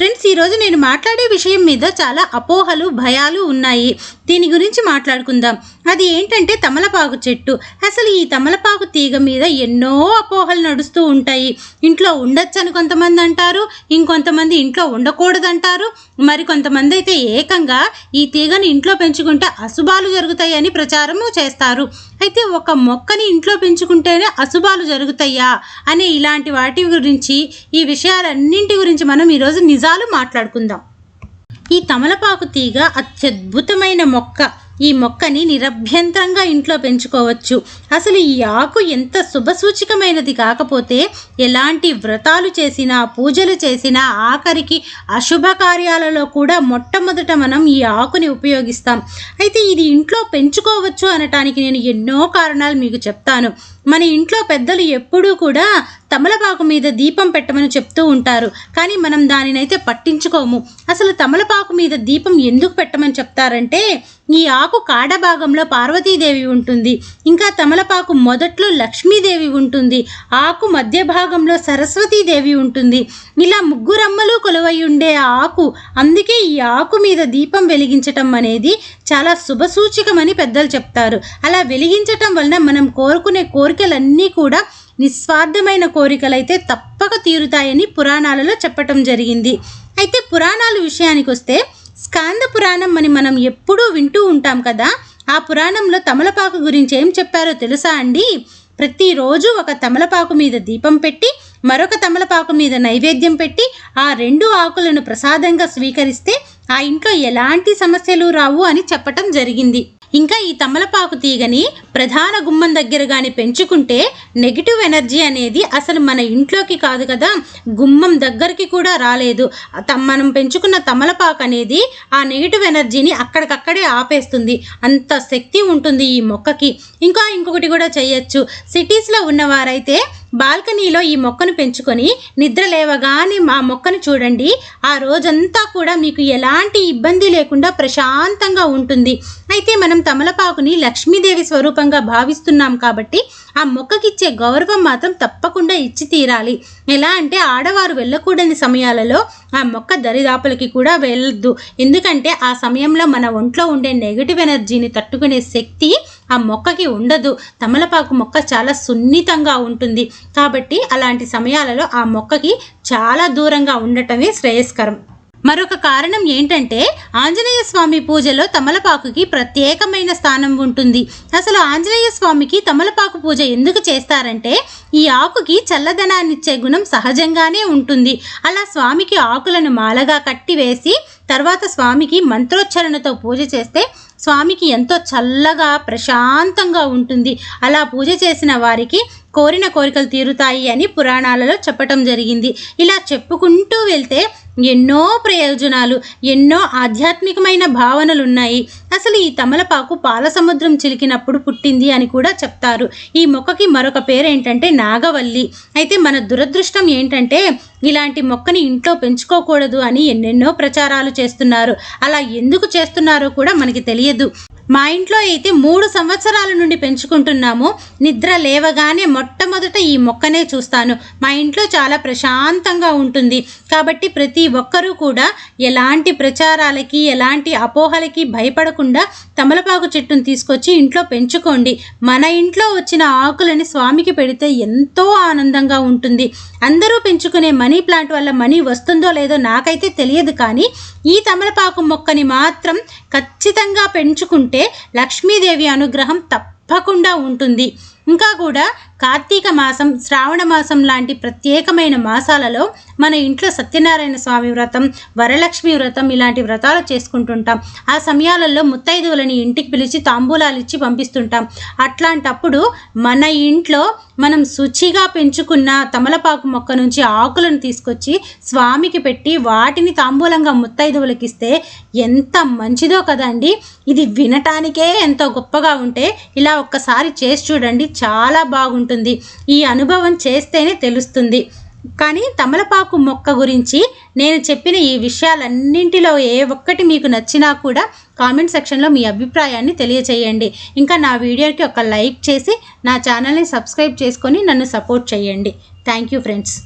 Friends ఈరోజు నేను మాట్లాడే విషయం మీద చాలా అపోహలు భయాలు ఉన్నాయి. దీని గురించి మాట్లాడుకుందాం. అది ఏంటంటే తమలపాకు చెట్టు. అసలు ఈ తమలపాకు తీగ మీద ఎన్నో అపోహలు నడుస్తూ ఉంటాయి. ఇంట్లో ఉండొచ్చని కొంతమంది అంటారు ఇంకొంతమంది ఇంట్లో ఉండకూడదంటారు. మరి కొంతమంది అయితే ఏకంగా ఈ తీగని ఇంట్లో పెంచుకుంటే అశుభాలు జరుగుతాయని ప్రచారము చేస్తారు. అయితే ఒక మొక్కని ఇంట్లో పెంచుకుంటేనే అశుభాలు జరుగుతాయా? అనే ఇలాంటి వాటి గురించి ఈ విషయాలన్నింటి గురించి మనం ఈరోజు నిజాలు మాట్లాడుకుందాం. ఈ తమలపాకు తీగ అత్యద్భుతమైన మొక్క. ఈ మొక్కని నిరభ్యంతరంగా ఇంట్లో పెంచుకోవచ్చు. అసలు ఈ ఆకు ఎంత శుభసూచికమైనది కాకపోతే ఎలాంటి వ్రతాలు చేసినా పూజలు చేసినా ఆఖరికి అశుభ కార్యాలలో కూడా మొట్టమొదట మనం ఈ ఆకుని ఉపయోగిస్తాం. అయితే ఇది ఇంట్లో పెంచుకోవచ్చు అనటానికి నేను ఎన్నో కారణాలు మీకు చెప్తాను. మన ఇంట్లో పెద్దలు ఎప్పుడూ కూడా తమలపాకు మీద దీపం పెట్టమని చెప్తూ ఉంటారు. కానీ మనం దానినైతే పట్టించుకోము. అసలు తమలపాకు మీద దీపం ఎందుకు పెట్టమని చెప్తారంటే ఈ ఆకు కాడ భాగంలో పార్వతీదేవి ఉంటుంది. ఇంకా తమలపాకు మొదట్లో లక్ష్మీదేవి ఉంటుంది. ఆకు మధ్య భాగంలో సరస్వతీదేవి ఉంటుంది. ఇలా ముగ్గురమ్మలు కొలువై ఉండే ఆకు అందుకే ఈ ఆకు మీద దీపం వెలిగించటం అనేది చాలా శుభసూచకమని పెద్దలు చెప్తారు. అలా వెలిగించటం వలన మనం కోరుకునే కోరికలన్నీ కూడా నిస్వార్థమైన కోరికలైతే తప్పక తీరుతాయని పురాణాలలో చెప్పటం జరిగింది. అయితే పురాణాల విషయానికి వస్తే స్కాంద పురాణం అని మనం ఎప్పుడూ వింటూ ఉంటాం కదా ఆ పురాణంలో తమలపాకు గురించి ఏం చెప్పారో తెలుసా అండి? ప్రతిరోజు ఒక తమలపాకు మీద దీపం పెట్టి మరొక తమలపాకు మీద నైవేద్యం పెట్టి ఆ రెండు ఆకులను ప్రసాదంగా స్వీకరిస్తే ఆ ఇంట్లో ఎలాంటి సమస్యలు రావు అని చెప్పటం జరిగింది. ఇంకా ఈ తమలపాకు తీగని ప్రధాన గుమ్మం దగ్గర కానీ పెంచుకుంటే నెగిటివ్ ఎనర్జీ అనేది అసలు మన ఇంట్లోకి కాదు కదా గుమ్మం దగ్గరికి కూడా రాలేదు. మనం పెంచుకున్న తమలపాకు అనేది ఆ నెగిటివ్ ఎనర్జీని అక్కడికక్కడే ఆపేస్తుంది. అంత శక్తి ఉంటుంది ఈ మొక్కకి. ఇంకా ఇంకొకటి కూడా చేయొచ్చు. సిటీస్లో ఉన్నవారైతే బాల్కనీలో ఈ మొక్కను పెంచుకొని నిద్ర లేవగానే మా మొక్కను చూడండి. ఆ రోజంతా కూడా మీకు ఎలా ఎలాంటి ఇబ్బంది లేకుండా ప్రశాంతంగా ఉంటుంది. అయితే మనం తమలపాకుని లక్ష్మీదేవి స్వరూపంగా భావిస్తున్నాం కాబట్టి ఆ మొక్కకిచ్చే గౌరవం మాత్రం తప్పకుండా ఇచ్చి తీరాలి. ఎలా అంటే ఆడవారు వెళ్ళకూడని సమయాలలో ఆ మొక్క దరిదాపులకి కూడా వెళ్ళద్దు. ఎందుకంటే ఆ సమయంలో మన ఒంట్లో ఉండే నెగిటివ్ ఎనర్జీని తట్టుకునే శక్తి ఆ మొక్కకి ఉండదు. తమలపాకు మొక్క చాలా సున్నితంగా ఉంటుంది. కాబట్టి అలాంటి సమయాలలో ఆ మొక్కకి చాలా దూరంగా ఉండటమే శ్రేయస్కరం. మరొక కారణం ఏంటంటే ఆంజనేయ స్వామి పూజలో తమలపాకుకి ప్రత్యేకమైన స్థానం ఉంటుంది. అసలు ఆంజనేయ స్వామికి తమలపాకు పూజ ఎందుకు చేస్తారంటే ఈ ఆకుకి చల్లదనాన్నిచ్చే గుణం సహజంగానే ఉంటుంది. అలా స్వామికి ఆకులను మాలగా కట్టి వేసి తర్వాత స్వామికి మంత్రోచ్చరణతో పూజ చేస్తే స్వామికి ఎంతో చల్లగా ప్రశాంతంగా ఉంటుంది. అలా పూజ చేసిన వారికి కోరిన కోరికలు తీరుతాయి అని పురాణాలలో చెప్పటం జరిగింది. ఇలా చెప్పుకుంటూ వెళ్తే ఎన్నో ప్రయోజనాలు ఎన్నో ఆధ్యాత్మికమైన భావనలు ఉన్నాయి అసలు ఈ తమలపాకు పాల సముద్రం చిలికినప్పుడు పుట్టింది అని కూడా చెప్తారు. ఈ మొక్కకి మరొక పేరు ఏంటంటే నాగవల్లి. అయితే మన దురదృష్టం ఏంటంటే ఇలాంటి మొక్కని ఇంట్లో పెంచుకోకూడదు అని ఎన్నెన్నో ప్రచారాలు చేస్తున్నారు. అలా ఎందుకు చేస్తున్నారో కూడా మనకి తెలియదు. మా ఇంట్లో అయితే మూడు సంవత్సరాల నుండి పెంచుకుంటున్నాము. నిద్ర లేవగానే మొట్టమొదట ఈ మొక్కనే చూస్తాను. మా ఇంట్లో చాలా ప్రశాంతంగా ఉంటుంది. కాబట్టి ప్రతి ఒక్కరూ కూడా ఎలాంటి ప్రచారాలకి ఎలాంటి అపోహలకి భయపడకుండా తమలపాకు చెట్టును తీసుకొచ్చి ఇంట్లో పెంచుకోండి. మన ఇంట్లో వచ్చిన ఆకులని స్వామికి పెడితే ఎంతో ఆనందంగా ఉంటుంది. అందరూ పెంచుకునే మనీ ప్లాంట్ వల్ల మనీ వస్తుందో లేదో నాకైతే తెలియదు కానీ ఈ తమలపాకు మొక్కని మాత్రం ఖచ్చితంగా పెంచుకుంటే లక్ష్మీదేవి అనుగ్రహం తప్పకుండా ఉంటుంది. ఇంకా కూడా కార్తీక మాసం శ్రావణ మాసం లాంటి ప్రత్యేకమైన మాసాలలో మన ఇంట్లో సత్యనారాయణ స్వామి వ్రతం వరలక్ష్మి వ్రతం ఇలాంటి వ్రతాలు చేసుకుంటుంటాం. ఆ సమయాలలో ముత్తైదువులని ఇంటికి పిలిచి తాంబూలాలు ఇచ్చి పంపిస్తుంటాం. అట్లాంటప్పుడు మన ఇంట్లో మనం శుచిగా పెంచుకున్న తమలపాకు మొక్క నుంచి ఆకులను తీసుకొచ్చి స్వామికి పెట్టి వాటిని తాంబూలంగా ముత్తైదువులకి ఇస్తే ఎంత మంచిదో కదండి. ఇది వినటానికే ఎంతో గొప్పగా ఉంటే ఇలా ఒక్కసారి చేసి చూడండి చాలా బాగుంటుంది. ఈ అనుభవం చేస్తేనే తెలుస్తుంది. కానీ తమలపాకు మొక్క గురించి నేను చెప్పిన ఈ విషయాలన్నింటిలో ఏ ఒక్కటి మీకు నచ్చినా కూడా కామెంట్ సెక్షన్లో మీ అభిప్రాయాన్ని తెలియచేయండి. ఇంకా నా వీడియోకి ఒక లైక్ చేసి నా ఛానల్ని సబ్స్క్రైబ్ చేసుకొని నన్ను సపోర్ట్ చేయండి. Thank you friends.